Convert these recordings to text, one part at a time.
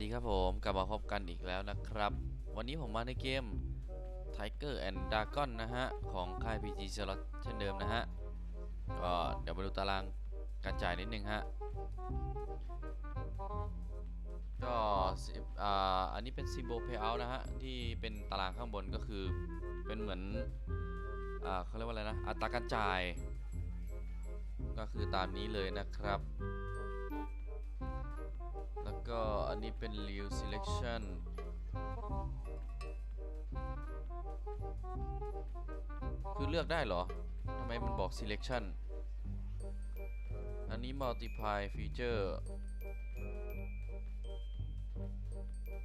ดีครับผมกลับมาพบกันอีกแล้วนะครับ วันนี้ผมมาในเกม Tiger and Dragon นะฮะ ของค่าย PG Slot เช่นเดิมนะฮะ ก็เดี๋ยวมาดูตารางการจ่ายนิดนึงฮะ ก็อ่าอันนี้เป็น Symbol Payout นะฮะ ที่เป็นตารางข้างบนก็คือเป็นเหมือนอ่าเขาเรียกว่าอะไรนะ อัตราการจ่าย ก็คือตามนี้เลยนะครับ แล้วก็อันนี้เป็น Real Selection คือเลือกได้เหรอ ทำไมมันบอก Selection อันนี้ Multiply Feature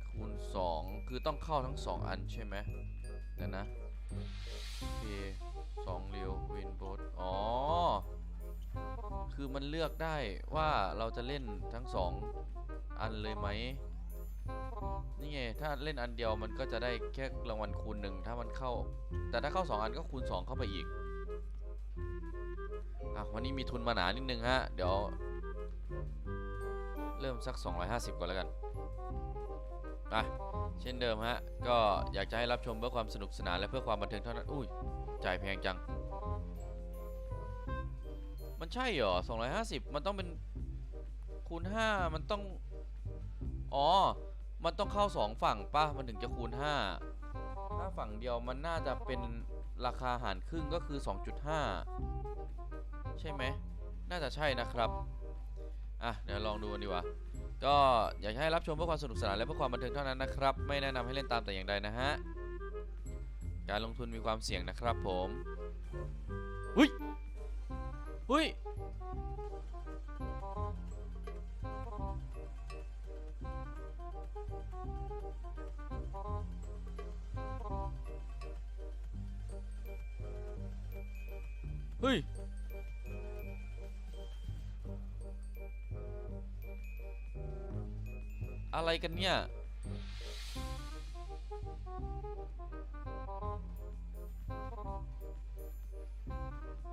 คูณ 2 คือต้องเข้าทั้ง 2 อันใช่ไหมเดี๋ยวนะ โอเคสองเรียววินโบสอ๋อ คือมันเลือกได้ว่าเราจะเล่นทั้งส อันเลยไหมนี่ไงถ้าเล่นอันเดียวมันก็จะได้แค่รางวัลคูณหนึ่งถ้ามันเข้า แต่ถ้าเข้า 2 อันก็คูณ 2 เข้าไปอีกอะวันนี้มีทุนมาหนานิดนึงฮะ เดี๋ยว เริ่มสัก 250 ก่อนแล้วกันอะเช่นเดิมฮะ ก็อยากจะให้รับชมเพื่อความสนุกสนานและเพื่อความบันเทิงเท่านั้น อุ้ยจ่ายแพงจัง มันใช่เหรอ 250 มันต้องเป็นคูณ 5 มันต้อง อ๋อ มันต้องเข้า 2 ฝั่งป่ะ มันถึงจะคูณ 5 ถ้าฝั่งเดียวมันน่าจะเป็นราคาหารครึ่งก็คือ 2.5 ใช่ไหม น่าจะใช่นะครับ อะ เดี๋ยวลองดูกันดีกว่า ก็อยากให้รับชมเพื่อความสนุกสนานและเพื่อความบันเทิงเท่านั้นนะครับ ไม่แนะนำให้เล่นตามแต่อย่างใดนะฮะ การลงทุนมีความเสี่ยงนะครับผม หุยหุย ฮ้ย อะไรกันเนี่ย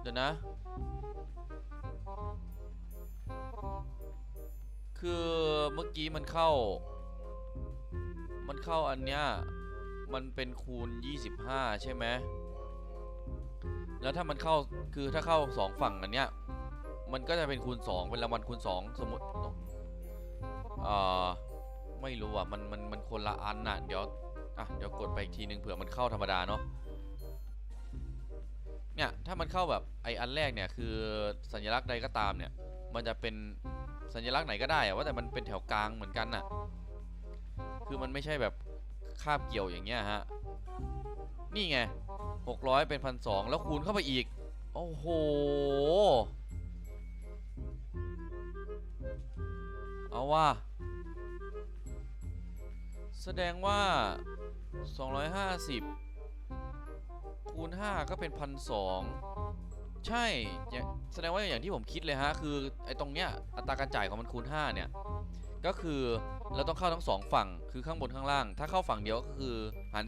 เดี๋ยวนะ คือเมื่อกี้มันเข้า มันเข้าอันเนี้ย มันเป็นคูณ 25 ใช่ไหม แล้วถ้ามันเข้าคือถ้าเข้า2ฝั่งอันเนี้ยมันก็จะเป็นคูณ2เป็นรางวัลคูณ2สมมติเอ่อไม่รู้อะมันมันมันคนละอันน่ะเดี๋ยวอะเดี๋ยวกดไปอีกทีนึงเผื่อมันเข้าธรรมดาเนาะเนี่ยถ้ามันเข้าแบบไออันแรกเนี่ยคือสัญลักษณ์ใดก็ตามเนี่ย มันจะเป็นสัญลักษณ์ไหนก็ได้อะว่าแต่มันเป็นแถวกลางเหมือนกันน่ะคือมันไม่ใช่แบบคาบเกี่ยวอย่างเงี้ยฮะนี่ไง 600 เป็นพันสแล้วคูณเข้าไปอีก โอ้โห เอาว่า แสดงว่า 250 คูณ 5 ก็เป็นพันสใช่ แสดงว่าอย่างที่ผมคิดเลยฮะ คือ ไอ้ตรงเนี้ย อัตราการจ่ายของมันคูณ 5 เนี่ย ก็คือเราต้องเข้าทั้งสองฝั่ง คือข้างบนข้างล่าง ถ้าเข้าฝั่งเดียวก็คือหาร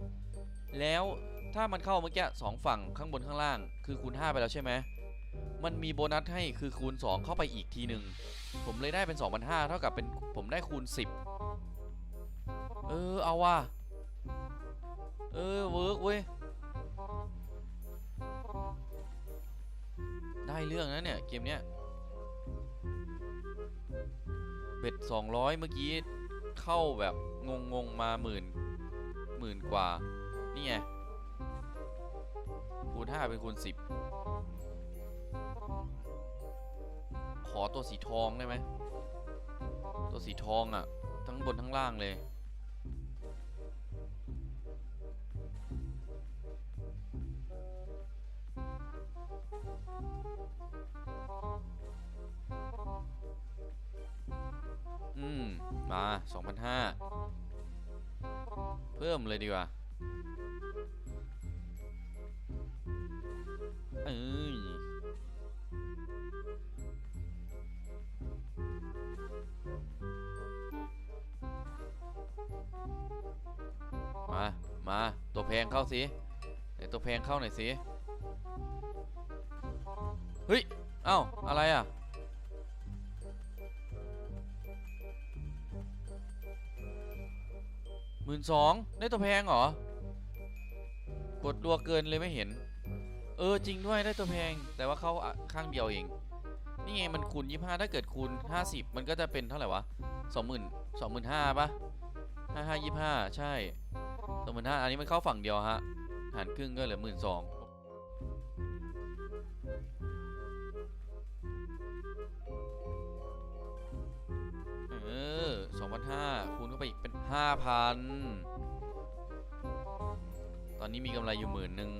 2 แล้ว ถ้ามันเข้าเมื่อกี้สองฝั่งข้างบนข้างล่าง คือคูณ 5 ไปแล้วใช่ไหมมันมีโบนัสให้คือคูณ 2 เข้าไปอีกทีหนึ่งผมเลยได้เป็น2,500เท่ากับเป็นผมได้คูณ 10 เออเอาว่ะเออเวิร์กเว้ยได้เรื่องนะเนี่ย เกมเนี้ยเบ็ด 200 เมื่อกี้ เข้าแบบงงงๆมาหมื่นหมื่นกว่า นี่ไง คูณ5เป็นคูณ10 ขอตัวสีทองได้ไหม ตัวสีทองอะ่ะ ทั้งบนทั้งล่างเลย อืม มา 2,500 เพิ่มเลยดีกว่า มา ตัวแพงเข้าสิไหนตัวแพงเข้าหน่อยสิ เฮ้ย เอ้า อะไรอะ หมื่นสองได้ตัวแพงเหรอ กดรัวเกินเลยไม่เห็น เออจริงด้วยได้ตัวแพง แต่ว่าเข้าข้างเดียวเอง นี่ไงมันคูณ25ถ้าเกิดคูณ50มันก็จะเป็นเท่าไหร่วะ20,000 25,000ปะ55 25ใช่ 25,000อันนี้มันเข้าฝั่งเดียวฮะ หารครึ่งก็เหลือ12,000เออ2,500คูณเข้าไปอีกเป็น5,000ตอนนี้มีกำไรอยู่หมื่นหนึ่ง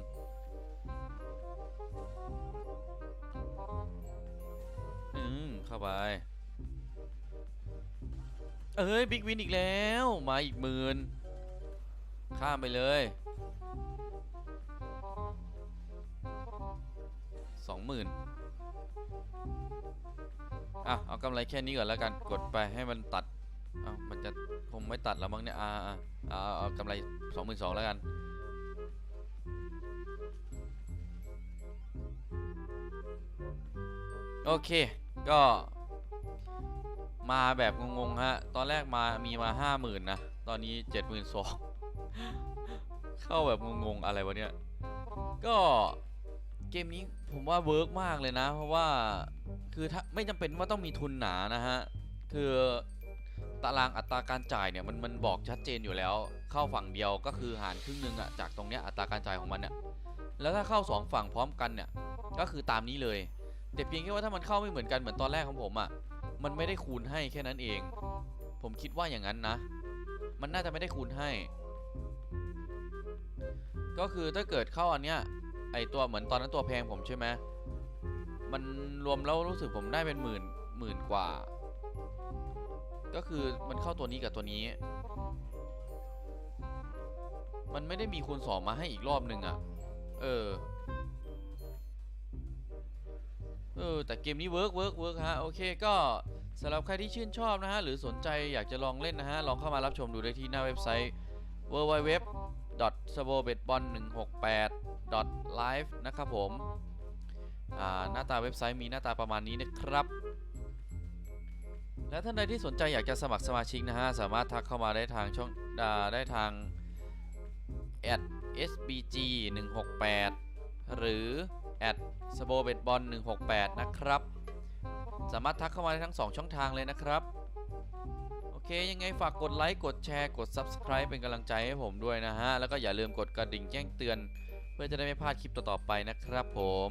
อืมเข้าไปเอ้ย บิ๊กวินอีกแล้ว มาอีกหมื่น ข้ามไปเลยสองหมื่นอะ เอากำไรแค่นี้ก่อนแล้วกัน กดไปให้มันตัดเอามันจะคงไม่ตัดแล้วมั้งเนี่ย อ่าอ่าเอากำไรสองหมื่นสองแล้วกัน โอเค ก็มาแบบงงๆฮะ ตอนแรกมามีมาห้าหมื่นนะ ตอนนี้เจ็ดหมื่นสอง เข้าแบบงงๆอะไรวะเนี่ย ก็เกมนี้ผมว่าเวิร์กมากเลยนะ เพราะว่าคือถ้าไม่จำเป็นว่าต้องมีทุนหนานะฮะ คือตารางอัตราการจ่ายเนี่ยมันมันบอกชัดเจนอยู่แล้ว เข้าฝั่งเดียวก็คือหารครึ่งหนึงอะจากตรงเนี้ยอัตราการจ่ายของมันเนี่ยแล้วถ้าเข้าสองฝั่งพร้อมกันเนี่ยก็คือตามนี้เลยแต่เพียงแค่ว่าถ้ามันเข้าไม่เหมือนกันเหมือนตอนแรกของผมอะมันไม่ได้คูณให้แค่นั้นเอง ผมคิดว่าอย่างนั้นนะ มันน่าจะไม่ได้คูณให้ ก็คือถ้าเกิดเข้าอันเนี้ยไอตัวเหมือนตอนนั้นตัวแพงผมใช่ไหมมันรวมแล้วรู้สึกผมได้เป็นหมื่นหมื่นกว่า ก็คือมันเข้าตัวนี้กับตัวนี้ มันไม่ได้มีคูณสองมาให้อีกรอบหนึ่งอะ่ะ เออ เออ แต่เกมนี้เวิร์กเวิร์กเวิร์กฮะ โอเคก็สำหรับใครที่ชื่นชอบนะฮะ หรือสนใจอยากจะลองเล่นนะฮะ ลองเข้ามารับชมดูได้ที่หน้าเว็บไซต์ www s b o b e t b o l 1 6 8 live นะครับผมหน้าตาเว็บไซต์มีหน้าตาประมาณนี้นะครับ และท่านใดที่สนใจอยากจะสมัครสมาชิกนะฮะ สามารถทักเข้ามาได้ทางช่องได้ทาง at sbg 1 6 8หรือ at สโบเบดบอล168นะครับ สามารถทักเข้ามาได้ทั้ง 2 ช่องทางเลยนะครับ เคยังไงฝากกดไลค์กดแชร์กด Subscribe เป็นกำลังใจให้ผมด้วยนะฮะ แล้วก็อย่าลืมกดกระดิ่งแจ้งเตือน เพื่อจะได้ไม่พลาดคลิปต่อๆไปนะครับผม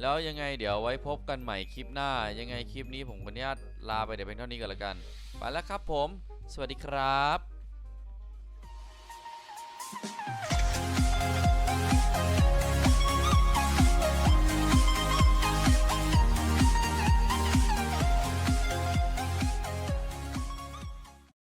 แล้วยังไงเดี๋ยวไว้พบกันใหม่คลิปหน้า ยังไงคลิปนี้ผมขออนุญาตลาไปเดี๋ยวเป็นเท่านี้ก่อนละกัน ไปแล้วครับผม สวัสดีครับ